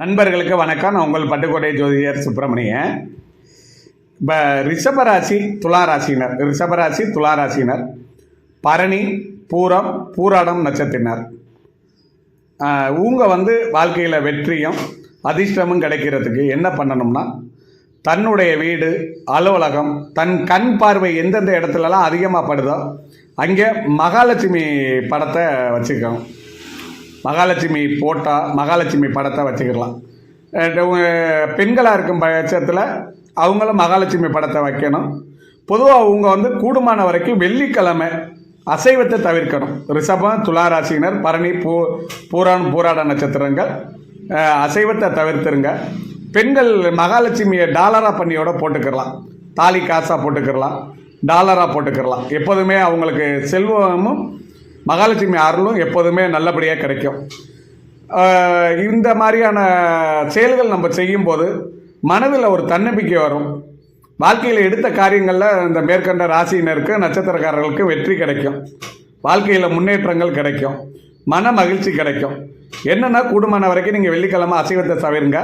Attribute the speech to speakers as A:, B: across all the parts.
A: நண்பர்களுக்கு வணக்கம். நான் உங்கள் பட்டுக்கோட்டை ஜோதிடர் சுப்பிரமணியன். இப்போ ரிஷபராசி துளாராசினர் ரிஷபராசி துளாராசினர் பரணி பூரம் பூராடம் நட்சத்தினர் உங்க வந்து வாழ்க்கையில் வெற்றியும் அதிர்ஷ்டமும் கிடைக்கிறதுக்கு என்ன பண்ணணும்னா தன்னுடைய வீடு அலுவலகம் தன் கண் பார்வை எந்தெந்த இடத்துலலாம் அதிகமாக படுதோ அங்கே மகாலட்சுமி படத்தை வச்சுக்கணும். மகாலட்சுமி போட்டா மகாலட்சுமி படத்தை வச்சுக்கலாம் பெண்களாக இருக்கும் பட்சத்தில் அவங்களும் மகாலட்சுமி படத்தை வைக்கணும். பொதுவாக அவங்க வந்து கூடுமான வரைக்கும் வெள்ளிக்கிழமை அசைவத்தை தவிர்க்கணும். ரிஷபம் துளாராசினர் பரணி பூ பூரான் பூராட நட்சத்திரங்கள் அசைவத்தை தவிர்த்துருங்க. பெண்கள் மகாலட்சுமியை டாலராக பண்ணியோட போட்டுக்கிறலாம் தாலி காசாக போட்டுக்கிறலாம் டாலராக போட்டுக்கிறலாம் எப்போதுமே அவங்களுக்கு செல்வமும் மகாலட்சுமி அருளும் எப்போதுமே நல்லபடியாக கிடைக்கும். இந்த மாதிரியான செயல்கள் நம்ம செய்யும்போது மனதில் ஒரு தன்னம்பிக்கை வரும். வாழ்க்கையில் எடுத்த காரியங்களில் இந்த மேற்கண்ட ராசியினருக்கு நட்சத்திரக்காரர்களுக்கு வெற்றி கிடைக்கும். வாழ்க்கையில் முன்னேற்றங்கள் கிடைக்கும். மன மகிழ்ச்சி கிடைக்கும். என்னென்னா கூடுமான வரைக்கும் நீங்கள் வெள்ளிக்கிழமை அசைவத்தை தவிருங்க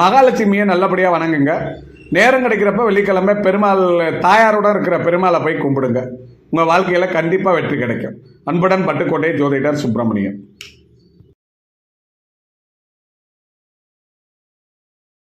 A: மகாலட்சுமியை நல்லபடியாக வணங்குங்க. நேரம் கிடைக்கிறப்ப வெள்ளிக்கிழமை பெருமாள் தாயாரோட இருக்கிற பெருமாளை போய் கும்பிடுங்க. உங்கள் வாழ்க்கையில் கண்டிப்பாக வெற்றி கிடைக்கும். அன்புடன் பட்டுக்கோட்டை ஜோதிடர் சுப்பிரமணியன்.